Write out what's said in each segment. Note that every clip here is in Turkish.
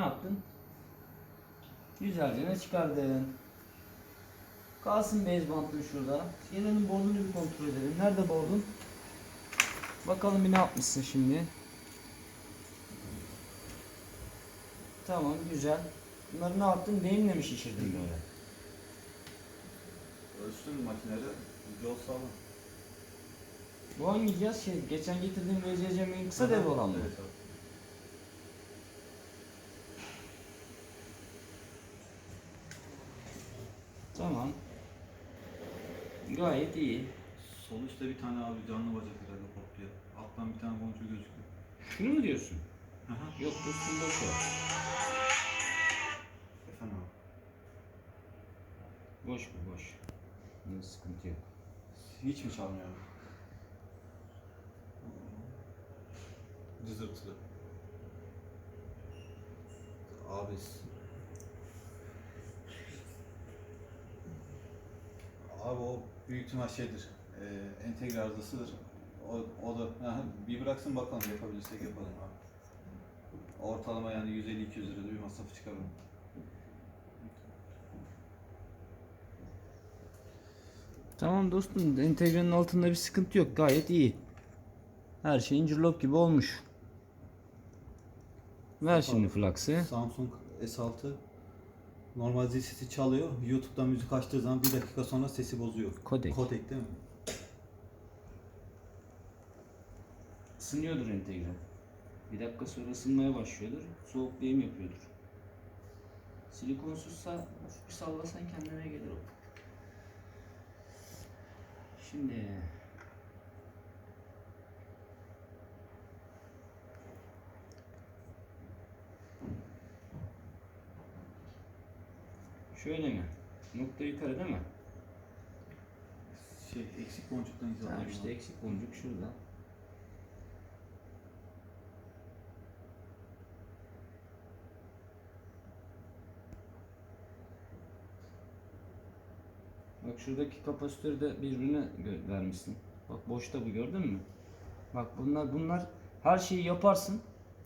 yaptın? Güzelce ne çıkardın? Kalsın base bantın şurada. Gelelim board'unu bir kontrol edelim. Nerede board'un? Bakalım bir ne yapmışsın şimdi. Tamam güzel. Bunları ne yaptın? Deyimle mi şişirdin böyle? Ölçtüm makinede. Yol sağlam. Bu hangi cihaz? Şey, geçen getirdiğim VCC'nin kısa devre olan mı? Evet abi. Tamam. Gayet iyi. Sol üstte bir tane abi canlı bacak herhalde koptu ya. Alttan bir tane boncuğu gözüküyor. Şunu mu diyorsun? Aha. Yok dostum boş ver. Efendim abi. Boş bu boş. Bunun sıkıntı yok. Hiç mi çalmıyor abi? Cızırtılı. Abi Abi o büyük ihtimal şeydir. E, entegre arızasıdır. O, o da aha, bir bıraksın bakalım yapabilirsek yapalım abi. Ortalama yani 150-200 lirada bir masrafı çıkar onun. Tamam dostum entegrenin altında bir sıkıntı yok gayet iyi. Her şey incirlop gibi olmuş. Ver şimdi flux'ı. Samsung S6 normal zil sesi çalıyor. YouTube'dan müzik açtığı zaman bir dakika sonra sesi bozuyor. Kodek. Kodek değil mi? Isınıyordur entegre. Bir dakika sonra ısınmaya başlıyordur. Soğuk deyim yapıyordur. Silikonsuzsa hafif bir sallasan kendine gelir o. Şimdi Şöyle mi? Nokta yukarı değil mi? Şey eksik boncuktan Tamam hizalanıyor. işte eksik boncuk şurada. Bak şuradaki kapasitörü de birbirine vermişsin. Bak boşta bu gördün mü? Bak bunlar bunlar her şeyi yaparsın.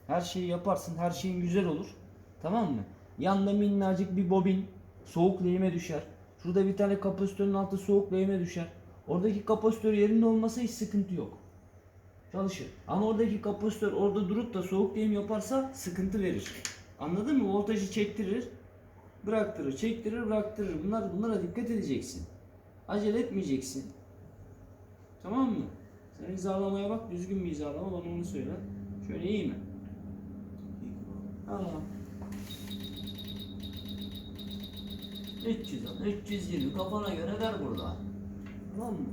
Her şeyi yaparsın. Her şeyin güzel olur. Tamam mı? Yanında minnacık bir bobin soğuk lehime düşer. Şurada bir tane kapasitörün altı soğuk lehime düşer. Oradaki kapasitör yerinde olmasa hiç sıkıntı yok. Çalışır. Ama oradaki kapasitör orada durup da soğuk lehim yaparsa sıkıntı verir. Anladın mı? Voltajı çektirir, bıraktırır, çektirir, bıraktırır. Bunlar bunlara dikkat edeceksin. Acele etmeyeceksin. Tamam mı? Sen hizalamaya bak, düzgün bir hizalama bana onu söyle. Şöyle iyi mi? Tamam. 310, 320 kafana göre ver burada. Tamam mı?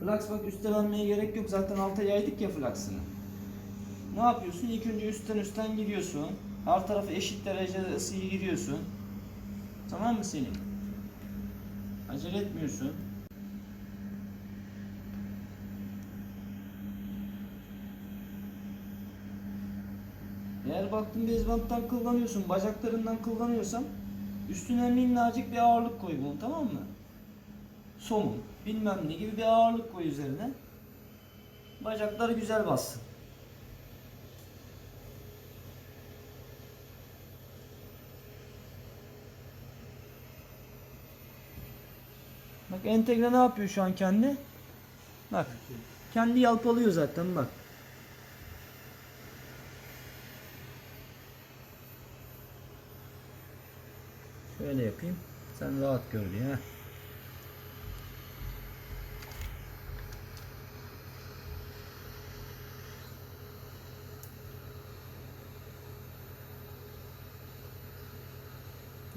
Flux bak üstte vermeye gerek yok. Zaten alta yaydık ya flux'ını. Ne yapıyorsun? İlk önce üstten üstten giriyorsun. Her tarafı eşit derecede ısıyı giriyorsun. Tamam mı senin? Acele etmiyorsun. Eğer baktın bezbanttan kullanıyorsun, bacaklarından kullanıyorsan üstüne minnacık bir ağırlık koy bunu tamam mı? Somun, bilmem ne gibi bir ağırlık koy üzerine. Bacakları güzel bassın. Bak entegre ne yapıyor şu an kendi? Bak. Kendi yalpalıyor zaten bak. Şöyle yapayım. Sen rahat gör diye.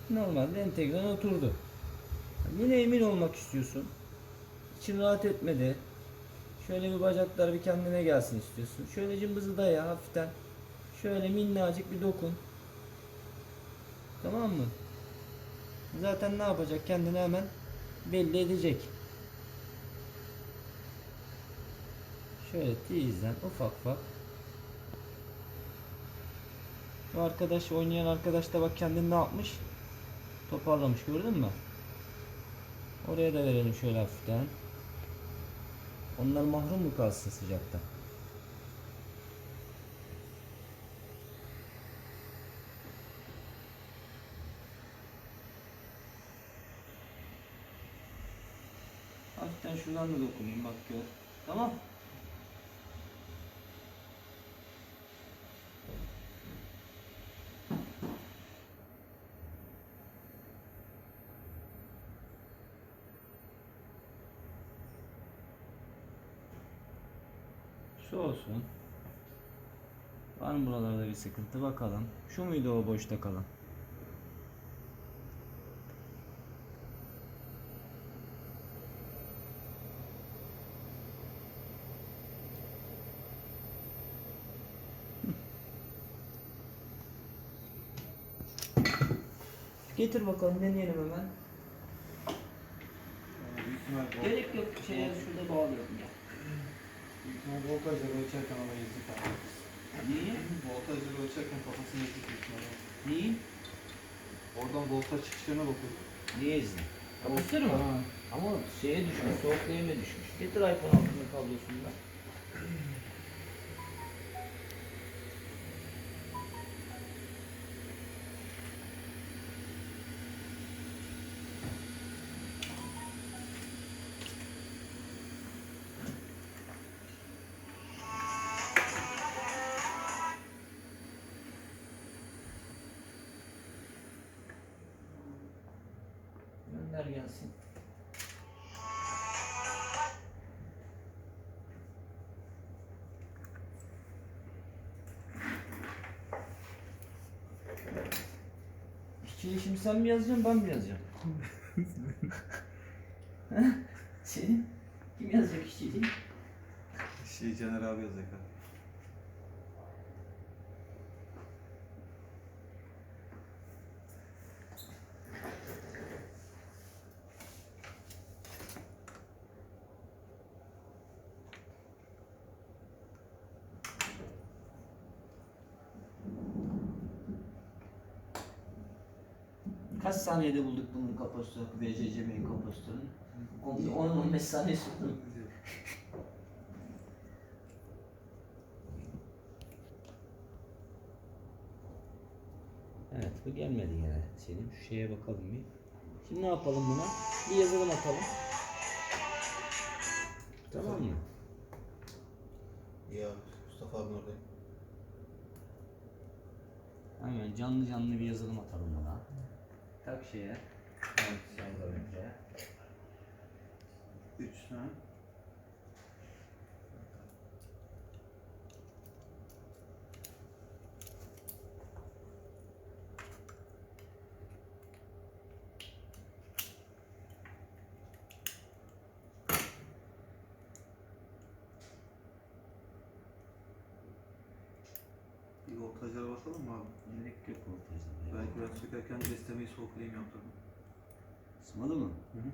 Normalde entegren oturdu. Yine emin olmak istiyorsun. İçin rahat etmedi. Şöyle bir bacaklar bir kendine gelsin istiyorsun. Şöyle cımbızı daya hafiften. Şöyle minnacık bir dokun. Tamam mı? Zaten ne yapacak kendini hemen belli edecek. Şöyle tizden ufak ufak. Bu arkadaş oynayan arkadaş da bak kendini ne yapmış? Toparlamış gördün mü? Oraya da verelim şöyle hafiften. Onlar mahrum mu kalsın sıcakta? Ben şuradan da dokunayım bak gör. Tamam. Şu olsun. Var mı buralarda bir sıkıntı bakalım. Şu muydu o boşta kalan? Getir bakalım deneyelim hemen. Büyük ihtimal vol- Gerek yok şeye şurada bağlıyorum ya. büyük ihtimal voltajları ölçerken ama ezdik abi. Niye? Voltajları ölçerken kafasını ezdik büyük ihtimalle. Niye? Oradan voltaj çıkışlarına bakıyor. Niye izni? Kapatır mı? Ha. Ama şeye düşmüş, soğuk değme düşmüş. Getir iPhone altının kablosunu da. Gönder gelsin. İşçiyi şimdi sen mi yazacaksın ben mi yazacağım? Senin? Kim yazacak işçiliği? Şey Caner abi yazacak abi. Kaç saniyede bulduk bunun kapasitörü, VCC main kapasitörünü? 10-15 saniye sürdü. Evet bu gelmedi yine senin. Şu şeye bakalım bir. Şimdi ne yapalım buna? Bir yazılım atalım. Tamam mı? Abi. Mustafa abi oradayım. Aynen canlı canlı bir yazılım atalım buna. Tak şeye. Sayıdan önce. 3 voltajlara basalım mı abi? Gerek yok voltajda. Belki ben sökerken destemeyi soğuklayayım yaptırdım. Ismadı mı? Hı hı.